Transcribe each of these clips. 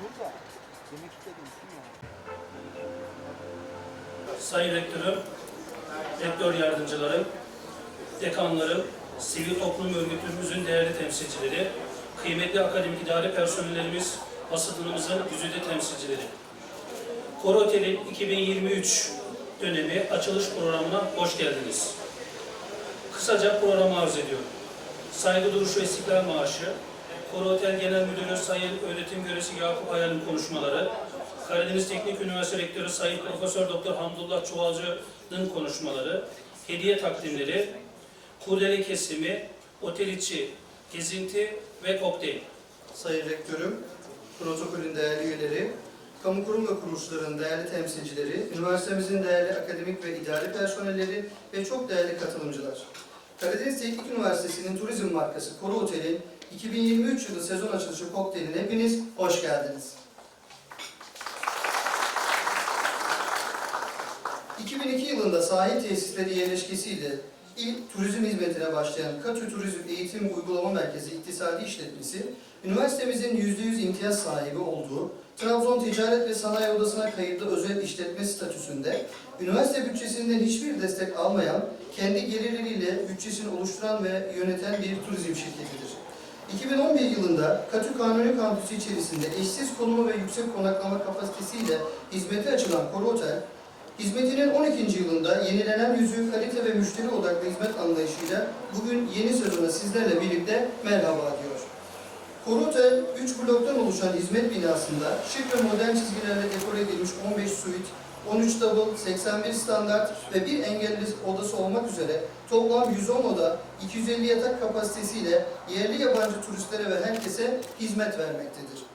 Şu da demek istediğim şu ya. Sayın Rektörüm, Rektör Yardımcılarım, Dekanlarım, Sivil Toplum Örgütümüzün değerli temsilcileri, kıymetli akademik idare personellerimiz, basınımızın güzide temsilcileri. Kor Otel'in 2023 dönemi açılış programına hoş geldiniz. Kısaca programı arz ediyorum. Saygı duruşu ve istiklal maaşı, Kor Otel Genel Müdürü Sayın Öğretim Görevlisi Yakup Aya'nın konuşmaları, Karadeniz Teknik Üniversitesi Rektörü Sayın Profesör Doktor Hamdullah Çuvalcı'nın konuşmaları, hediye takdimleri, kurdele kesimi, otel içi gezinti ve kokteyl. Sayın Rektörüm, protokolün değerli üyeleri, kamu kurum ve kuruluşların değerli temsilcileri, üniversitemizin değerli akademik ve idari personelleri ve çok değerli katılımcılar. Karadeniz Teknik Üniversitesi'nin turizm markası Koru Otel'in 2023 yılı sezon açılışı kokteyline hepiniz hoş geldiniz. 2002 yılında sahil tesisleri yerleşkesiyle ilk turizm hizmetine başlayan Katü Turizm Eğitim Uygulama Merkezi İktisadi İşletmesi, üniversitemizin %100 imtiyaz sahibi olduğu Trabzon Ticaret ve Sanayi Odası'na kayıtlı özel işletme statüsünde, üniversite bütçesinden hiçbir destek almayan, kendi gelirleriyle bütçesini oluşturan ve yöneten bir turizm şirketidir. 2011 yılında Katü Kanuni Kampüsü içerisinde eşsiz konumu ve yüksek konaklama kapasitesiyle hizmete açılan Koru Otel, Hizmetinin 12. yılında yenilenen yüzü kalite ve müşteri odaklı hizmet anlayışıyla bugün yeni sezona sizlerle birlikte merhaba diyor. Koru Otel 3 bloktan oluşan hizmet binasında şık ve modern çizgilerle dekore edilmiş 15 suite, 13 double, 81 standart ve bir engelli odası olmak üzere toplam 110 oda, 250 yatak kapasitesiyle yerli yabancı turistlere ve herkese hizmet vermektedir.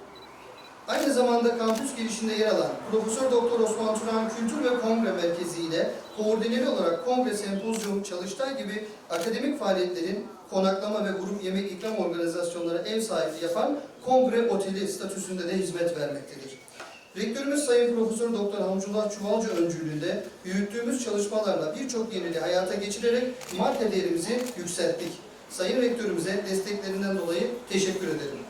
Aynı zamanda kampüs girişinde yer alan Profesör Doktor Osman Turan Kültür ve Kongre Merkezi ile koordineli olarak kongre, sempozyum, çalıştay gibi akademik faaliyetlerin konaklama ve grup yemek ikram organizasyonlara ev sahipliği yapan kongre oteli statüsünde de hizmet vermektedir. Rektörümüz Sayın Profesör Doktor Hamdullah Çuvalcı öncülüğünde yürüttüğümüz çalışmalarla birçok yeniliği hayata geçirerek marka değerimizi yükselttik. Sayın Rektörümüze desteklerinden dolayı teşekkür ederim.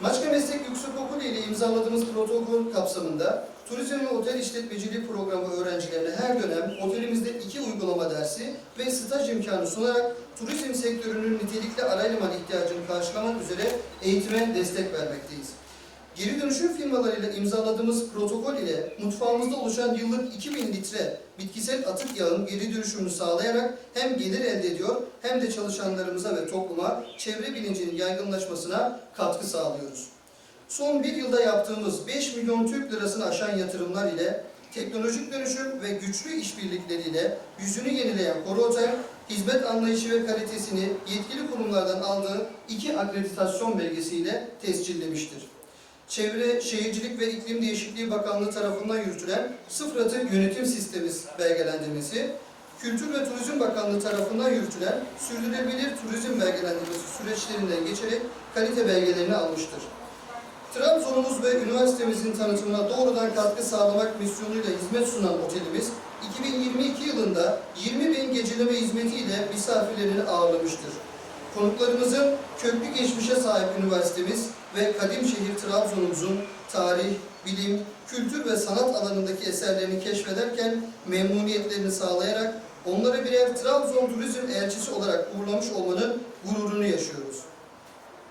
Maçka Meslek Yüksek Okulu ile imzaladığımız protokol kapsamında Turizm ve Otel İşletmeciliği Programı öğrencilerine her dönem otelimizde iki uygulama dersi ve staj imkanı sunarak turizm sektörünün nitelikli araylıman ihtiyacını karşılamak üzere eğitime destek vermekteyiz. Geri dönüşüm firmalarıyla imzaladığımız protokol ile mutfağımızda oluşan yıllık 2000 litre bitkisel atık yağın geri dönüşümünü sağlayarak hem gelir elde ediyor hem de çalışanlarımıza ve topluma çevre bilincinin yaygınlaşmasına katkı sağlıyoruz. Son bir yılda yaptığımız 5 milyon Türk lirasını aşan yatırımlar ile teknolojik dönüşüm ve güçlü işbirlikleriyle yüzünü yenileyen Koru Otel, hizmet anlayışı ve kalitesini yetkili kurumlardan aldığı iki akreditasyon belgesiyle tescillemiştir. Çevre, Şehircilik ve İklim Değişikliği Bakanlığı tarafından yürütülen Sıfır Atık Yönetim Sistemi belgelendirmesi, Kültür ve Turizm Bakanlığı tarafından yürütülen Sürdürülebilir Turizm Belgelendirmesi süreçlerinden geçerek kalite belgelerini almıştır. Trabzon'umuz ve üniversitemizin tanıtımına doğrudan katkı sağlamak misyonuyla hizmet sunan otelimiz, 2022 yılında 20 bin geceleme hizmetiyle misafirlerini ağırlamıştır. Konuklarımızın köklü geçmişe sahip üniversitemiz ve kadim şehir Trabzon'umuzun tarih, bilim, kültür ve sanat alanındaki eserlerini keşfederken memnuniyetlerini sağlayarak onları birer Trabzon turizm elçisi olarak uğurlamış olmanın gururunu yaşıyoruz.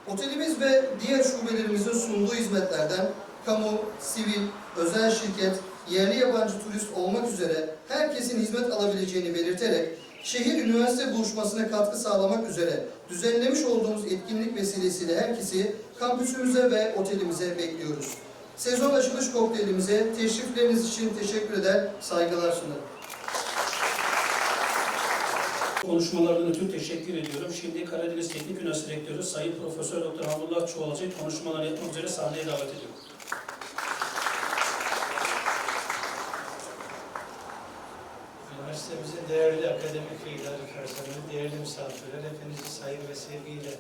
Otelimiz ve diğer şubelerimizin sunduğu hizmetlerden kamu, sivil, özel şirket, yerli yabancı turist olmak üzere herkesin hizmet alabileceğini belirterek şehir üniversite buluşmasına katkı sağlamak üzere düzenlemiş olduğumuz etkinlik vesilesiyle herkesi kampüsümüze ve otelimize bekliyoruz. Sezon açılış kokteylimize teşrifleriniz için teşekkür eder, saygılar sunarım. Konuşmalarından ötürü teşekkür ediyorum. Şimdi Karadeniz Teknik Üniversitesi Rektörü Sayın Profesör Doktor Hamdullah Çuvalcı'yı konuşmalar yapmak üzere sahneye davet ediyorum. Üniversitemizin değerli akademik idari personeli, değerli misafirler, hepinizi saygı ve sevgiyle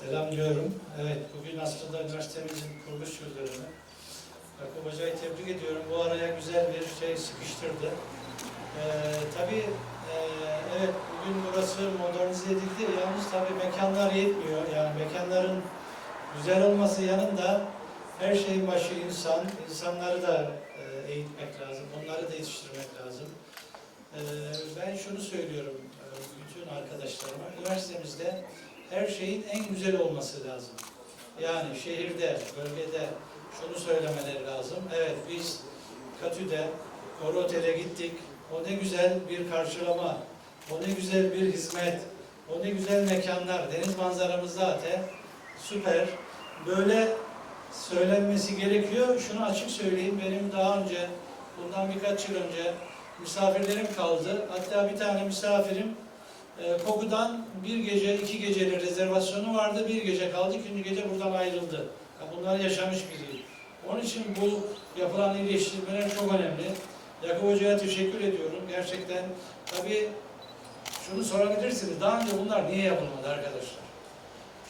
selamlıyorum. Evet, bugün aslında üniversitemizin kuruluş yıl dönümü. Yakup Hoca'yı tebrik ediyorum. Bu araya güzel bir şey sıkıştırdı. Ee, tabii, e, evet bugün burası modernize edildi. Yalnız tabii mekanlar yetmiyor. Yani mekanların güzel olması yanında Her şeyin başı insan. İnsanları da e, eğitmek lazım. Onları da yetiştirmek lazım. E, ben şunu söylüyorum e, bütün arkadaşlarıma. Üniversitemizde her şeyin en güzel olması lazım. Yani şehirde, bölgede şunu söylemeleri lazım. Evet biz Katü'de, Koru Otel'e gittik. O ne güzel bir karşılama, o ne güzel bir hizmet, o ne güzel mekanlar. Deniz manzaramız zaten süper. Böyle söylenmesi gerekiyor. Şunu açık söyleyeyim. Benim daha önce, bundan birkaç yıl önce misafirlerim kaldı. Hatta bir tane misafirim e, Koku'dan bir gece, iki gecenin rezervasyonu vardı. Bir gece kaldı, ikinci gece buradan ayrıldı. Ya bunları yaşamış biri. Onun için bu yapılan iyileştirmeler çok önemli. Yakup Hoca'ya teşekkür ediyorum. Gerçekten tabii şunu sorabilirsiniz. Daha önce bunlar niye yapılmadı arkadaşlar?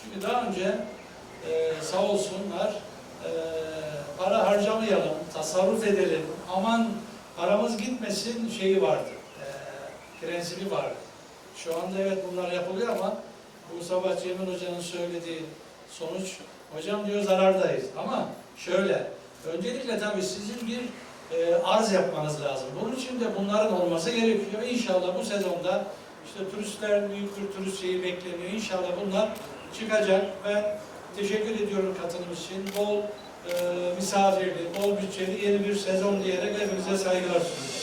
Çünkü daha önce e, sağ olsunlar e, para harcamayalım, tasarruf edelim, aman paramız gitmesin şeyi vardı, e, prensibi vardı. Şu anda evet bunlar yapılıyor ama bu sabah Cemil Hoca'nın söylediği sonuç, hocam diyor zarardayız. Ama şöyle, öncelikle tabii sizin bir e, arz yapmanız lazım. Bunun için de bunların olması gerekiyor. İnşallah bu sezonda işte turistler, büyük bir turist şeyi bekleniyor. İnşallah bunlar çıkacak. Ben teşekkür ediyorum katılım için. Bol e, misafirli, bol bütçeli yeni bir sezon diyerek hepinize saygılar sunuyorum.